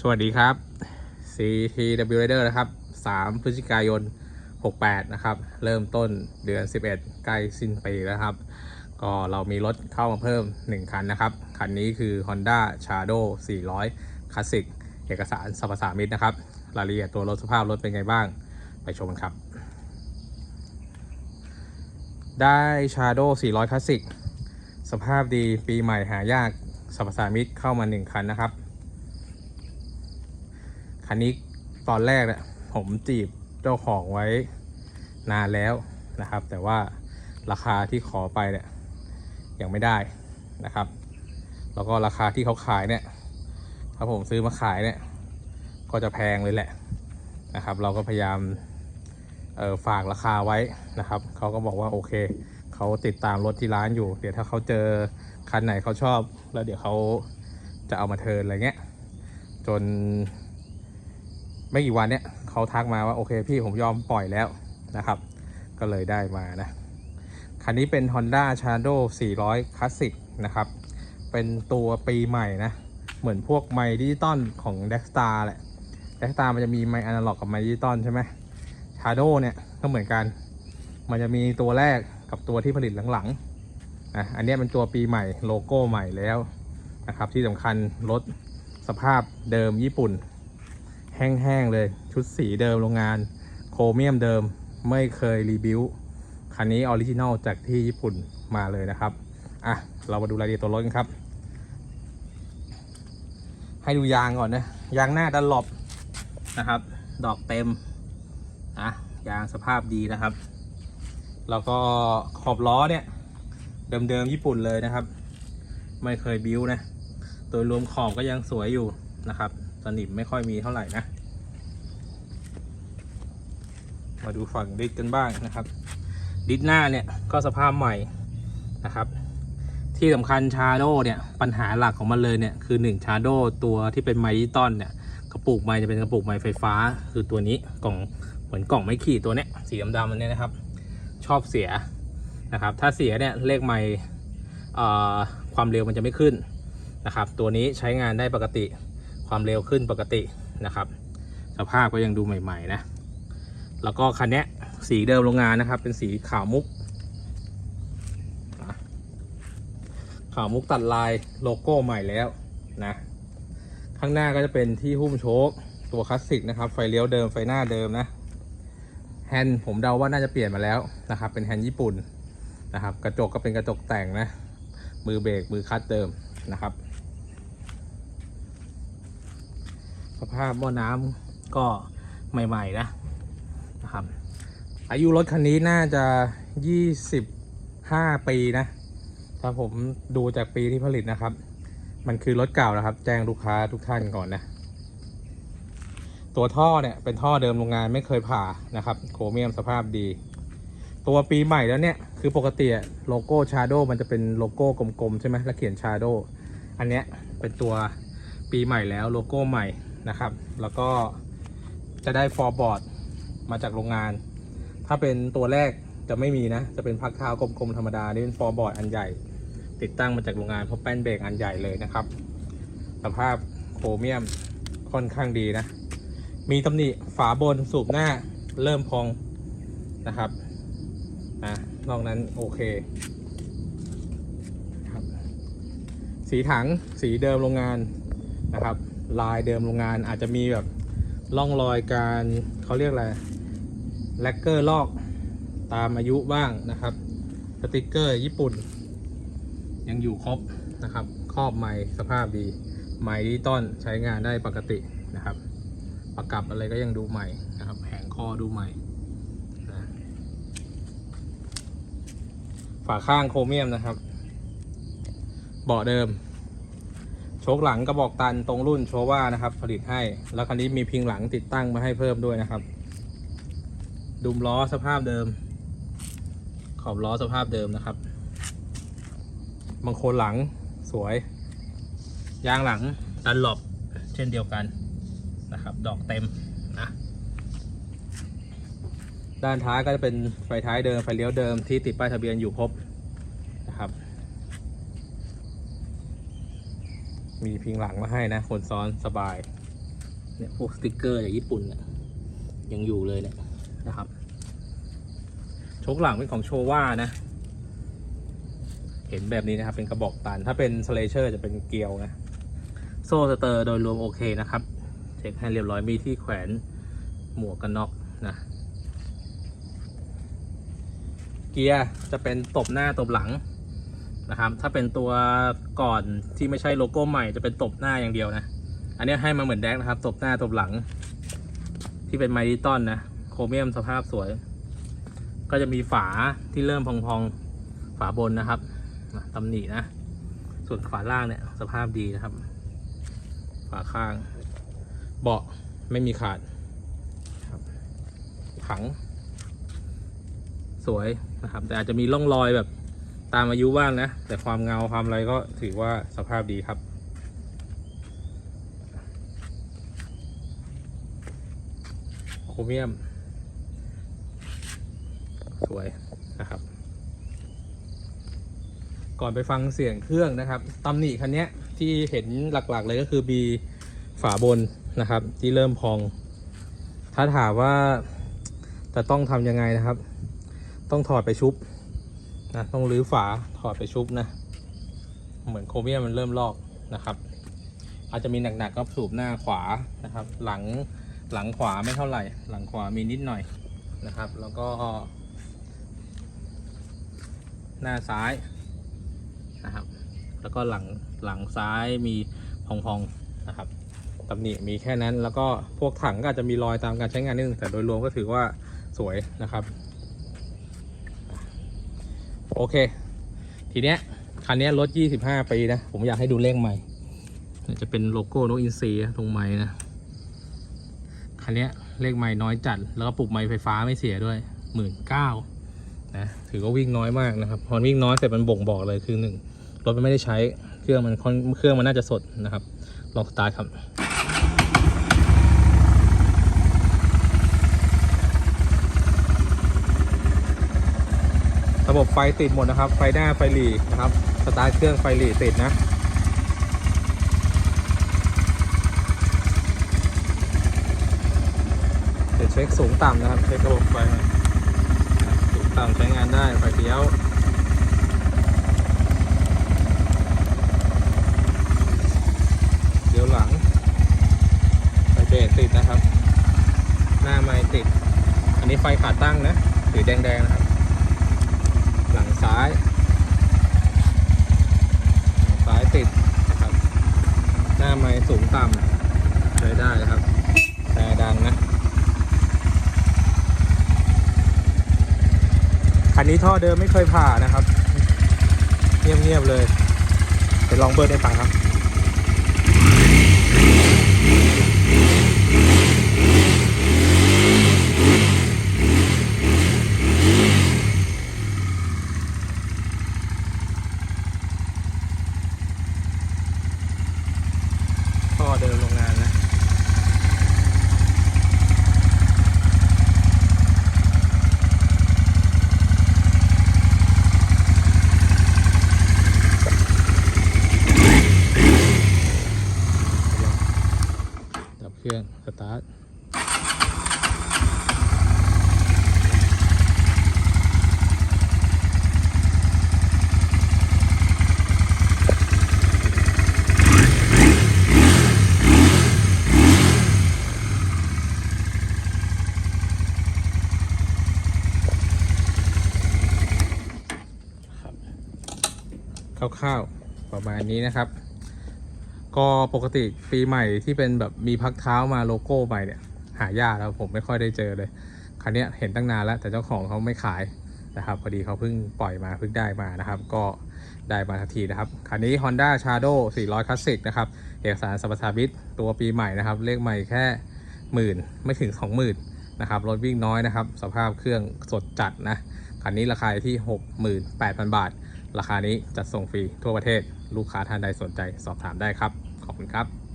สวัสดีครับ CTW Rider นะครับ 3 พฤศจิกายน 68 นะครับ เริ่มต้นเดือน 11 ใกล้สิ้นปีแล้วครับ ก็เรามีรถเข้ามาเพิ่ม 1 คันนะครับ คันนี้คือ Honda Shadow 400 Classic เอกสารสรรพสามิตนะครับ รายละเอียดตัวรถสภาพรถเป็นไงบ้าง ไปชมกันครับ ได้ Shadow 400 Classic สภาพดีปีใหม่หายากสรรพสามิตเข้ามา 1 คันนะครับ คันนี้ตอนแรกเนี่ยผมจีบเจ้าของไว้นานแล้วนะครับ แต่ว่าราคาที่ขอไปเนี่ยยังไม่ได้นะครับ แล้วก็ราคาที่เขาขายเนี่ยถ้าผมซื้อมาขายเนี่ยก็จะแพงเลยแหละนะครับ เราก็พยายามฝากราคาไว้นะครับเขาก็บอกว่าโอเคเขาติดตามรถที่ร้านอยู่ เดี๋ยวถ้าเขาเจอคันไหนเขาชอบ แล้วเดี๋ยวเขาจะเอามาเทิร์นอะไรเงี้ยจน ไม่กี่วันเนี้ยเขาทักมาว่าโอเคพี่ผมยอมปล่อยแล้วนะครับ ก็เลยได้มานะคันนี้เป็น Honda Shadow 400 Classic นะครับ เป็นตัวปีใหม่นะ เหมือนพวกไมค์ดิจิตอลของ d e x t a r แหละ d e x t a r มันจะมีไมค์อนาล็อกกับไมค์ดิจิตอลใช่ไหม Shadow เนี่ยก็เหมือนกัน มันจะมีตัวแรกกับตัวที่ผลิตหลังๆนะอันนี้เป็นตัวปีใหม่โลโก้ใหม่แล้วนะครับ ที่สำคัญรถสภาพเดิมญี่ปุ่น แห้งๆเลย ชุดสีเดิมโรงงาน โครเมียมเดิมไม่เคยรีบิวคันนี้ออริจินอลจากที่ญี่ปุ่นมาเลยนะครับ อะ เรามาดูรายละเอียดตัวรถกันครับ ให้ดูยางก่อนนะ ยางหน้าดันหลบนะครับ ดอกเต็มอะยางสภาพดีนะครับ แล้วก็ขอบล้อเนี่ย เดิมๆญี่ปุ่นเลยนะครับ ไม่เคยบิวนะ โดยรวมขอบก็ยังสวยอยู่นะครับ สนิมไม่ค่อยมีเท่าไหร่นะ มาดูฝั่งดิสกันบ้างนะครับ ดิสหน้าเนี่ยก็สภาพใหม่นะครับ ที่สำคัญชาโดเนี่ยปัญหาหลักของมันเลยเนี่ยคือ1ชาโดตัวที่เป็นไมดิตอลเนี่ยกระปุกไมจะเป็นกระปุกไมไฟฟ้า คือตัวนี้กล่องเหมือนกล่องไม้ขีดตัวเนี้ยสีดำๆมันเนี่ยนะครับ ชอบเสียนะครับ ถ้าเสียเนี่ยเลขไม่ความเร็วมันจะไม่ขึ้นนะครับ ตัวนี้ใช้งานได้ปกติ ความเร็วขึ้นปกตินะครับ สภาพก็ยังดูใหม่ ๆ นะ แล้วก็คันนี้สีเดิมโรงงานนะครับ เป็นสีขาวมุกขาวมุกตัดลายโลโก้ใหม่แล้วนะ ข้างหน้าก็จะเป็นที่หุ้มโชคตัวคลาสสิกนะครับ ไฟเลี้ยวเดิมไฟหน้าเดิมนะแฮนด์ผมเดาว่าน่าจะเปลี่ยนมาแล้วนะครับ เป็นแฮนด์ญี่ปุ่นนะครับ กระจกก็เป็นกระจกแต่งนะ มือเบรกมือคัตเดิมนะครับ สภาพหม้อน้ำก็ใหม่ ๆ นะนะครับ อายุรถคันนี้น่าจะ 25 ปีนะ ถ้าผมดูจากปีที่ผลิตนะครับ มันคือรถเก่านะครับ แจ้งลูกค้าทุกท่านก่อนนะ ตัวท่อเนี่ยเป็นท่อเดิมโรงงานไม่เคยผ่านะครับโครเมียมสภาพดี ตัวปีใหม่แล้วเนี่ย คือปกติโลโก้ชาโดมันจะเป็นโลโก้กลมๆใช่ไหมแล้วเขียนชาโดอันเนี้ยเป็นตัวปีใหม่แล้วโลโก้ใหม่ นะครับ แล้วก็จะได้ฟอร์บอร์ดมาจากโรงงาน ถ้าเป็นตัวแรกจะไม่มีนะ จะเป็นพักเท้ากลมๆธรรมดา นี่เป็นฟอร์บอร์ดอันใหญ่ ติดตั้งมาจากโรงงานเพราะแป้นเบรกอันใหญ่เลยนะครับ สภาพโครเมียมค่อนข้างดีนะ มีตำหนิฝาบนสูบหน้าเริ่มพองนะครับอะนอกนั้นโอเคครับสีถังสีเดิมโรงงานนะครับ ลายเดิมโรงงาน อาจจะมีแบบร่องรอยการเขาเรียกอะไรแลกเกอร์ลอกตามอายุบ้างนะครับ สติกเกอร์ญี่ปุ่น ยังอยู่ครบนะครับครอบไม้สภาพดีไม้ดิจิตอลใช้งานได้ปกตินะครับ ประกับอะไรก็ยังดูใหม่นะครับแผงคอดูใหม่นะฝาข้างโครเมียมนะครับ เบาะเดิม ชคหลังกระบอกตันตรงรุ่นโชว่านะครับ ผลิตให้ แล้วคันนี้มีพิงหลังติดตั้งมาให้เพิ่มด้วยนะครับ ดุมล้อสภาพเดิม ขอบล้อสภาพเดิมนะครับบางคนหลังสวย ยางหลังดันหลบเช่นเดียวกันนะครับ ดอกเต็มนะด้านท้ายก็จะเป็นไฟท้ายเดิมไฟเลี้ยวเดิมที่ติดป้ายทะเบียนอยู่ครบนะครับ มีพิงหลังมาให้นะ คนซ้อนสบาย เนี่ยพวกสติกเกอร์จากญี่ปุ่นเนี่ยยังอยู่เลยเนี่ยนะครับโชคหลังเป็นของโชว่านะ เห็นแบบนี้นะครับ เป็นกระบอกตัน ถ้าเป็นสเลเชอร์จะเป็นเกลียวนะ โซ่สเตอร์โดยรวมโอเคนะครับ เช็คให้เรียบร้อยมีที่แขวนหมวกกันน็อกนะเกียร์จะเป็นตบหน้าตบหลัง นะครับ ถ้าเป็นตัวก่อนที่ไม่ใช่โลโก้ใหม่จะเป็นตบหน้าอย่างเดียวนะ อันนี้ให้มาเหมือนแดกนะครับ ตบหน้าตบหลัง ที่เป็นไมดิตอนนะ โครเมียมสภาพสวย ก็จะมีฝาที่เริ่มพองๆ ฝาบนนะครับตำหนินะ ส่วนฝาล่างเนี่ยสภาพดีนะครับ ฝาข้าง เบาะไม่มีขาดถัง สวยนะครับ แต่อาจจะมีร่องรอยแบบ ตามอายุบ้างนะ แต่ความเงาความอะไรก็ถือว่าสภาพดีครับ โครเมียม สวยนะครับ ก่อนไปฟังเสียงเครื่องนะครับตำหนิคันนี้ที่เห็นหลักๆเลยก็คือมีฝาบนนะครับ ที่เริ่มพอง ถ้าถามว่าจะต้องทำยังไงนะครับ ต้องถอดไปชุบ นะต้องรื้อฝาถอดไปชุบนะ เหมือนโครเมียมมันเริ่มลอกนะครับ อาจจะมีหนักๆก็สูบหน้าขวานะครับ หลังหลังขวาไม่เท่าไหร่ หลังขวามีนิดหน่อยนะครับ แล้วก็ หน้าซ้ายนะครับ แล้วก็หลังหลังซ้ายมีพองๆนะครับตำหนิมีแค่นั้นแล้วก็พวกถังก็อาจจะมีรอยตามการใช้งานนิดนึงแต่โดยรวมก็ถือว่าสวยนะครับ โอเค ทีเนี้ยคันนี้ยรถ 25 ปีนะ ผมอยากให้ดูเลขใหม่ จะเป็นโลโก้นกอินทรีตรงไม้นะ คันนี้เลขไม้น้อยจัด แล้วก็ปลุกไม้ไฟฟ้าไม่เสียด้วยหมื่นเก้านะถือว่าวิ่งน้อยมากนะครับ พอวิ่งน้อยเสร็จมันบ่งบอกเลยคือหนึ่งรถมันไม่ได้ใช้เครื่องมันค่อนเครื่องมันน่าจะสดนะครับ ลองสตาร์ทครับ ระบบไฟติดหมดนะครับ ไฟหน้าไฟหลีนะครับ สตาร์ทเครื่องไฟหลีติดนะ เดี๋ยวเช็คสูงต่ำนะครับ เช็คระบบไฟสูงต่ำใช้งานได้ ไฟเลี้ยวเดี๋ยวหลัง ไฟเบรกติดนะครับ หน้าไม่ติด อันนี้ไฟขาตั้งนะสีแดงๆนะครับ ซ้ายซ้ายติดนะครับ หน้าไม้สูงต่ำใช้ได้ครับ แต่ดังนะ คันนี้ท่อเดิมไม่เคยผ่านะครับ เงียบๆเลย เดี๋ยวลองเบิร์ดให้ฟังครับ ท่อเดิมโรงงานนะ ดับเครื่อง ส ตาร์ทคร่าวๆประมาณนี้นะครับ ก็ปกติปีใหม่ที่เป็นแบบมีพักเท้ามาโลโก้ใหม่เนี่ย หายากแล้วผมไม่ค่อยได้เจอเลยคันนี้เห็นตั้งนานแล้ว แต่เจ้าของเขาไม่ขายนะครับพอดีเขาเพิ่งปล่อยมาเพิ่งได้มานะครับ ก็ได้มาทันทีนะครับคันนี้ Honda Shadow 400 Classic นะครับเอกสารสัมปทานมิตตัวปีใหม่นะครับเลขใหม่แค่หมื่นไม่ถึง 20,000นะครับรถวิ่งน้อยนะครับสภาพเครื่องสดจัดนะคันนี้ราคาที่ 68,000 บาท ราคานี้จัดส่งฟรีทั่วประเทศ ลูกค้าท่านใดสนใจสอบถามได้ครับ ขอบคุณครับ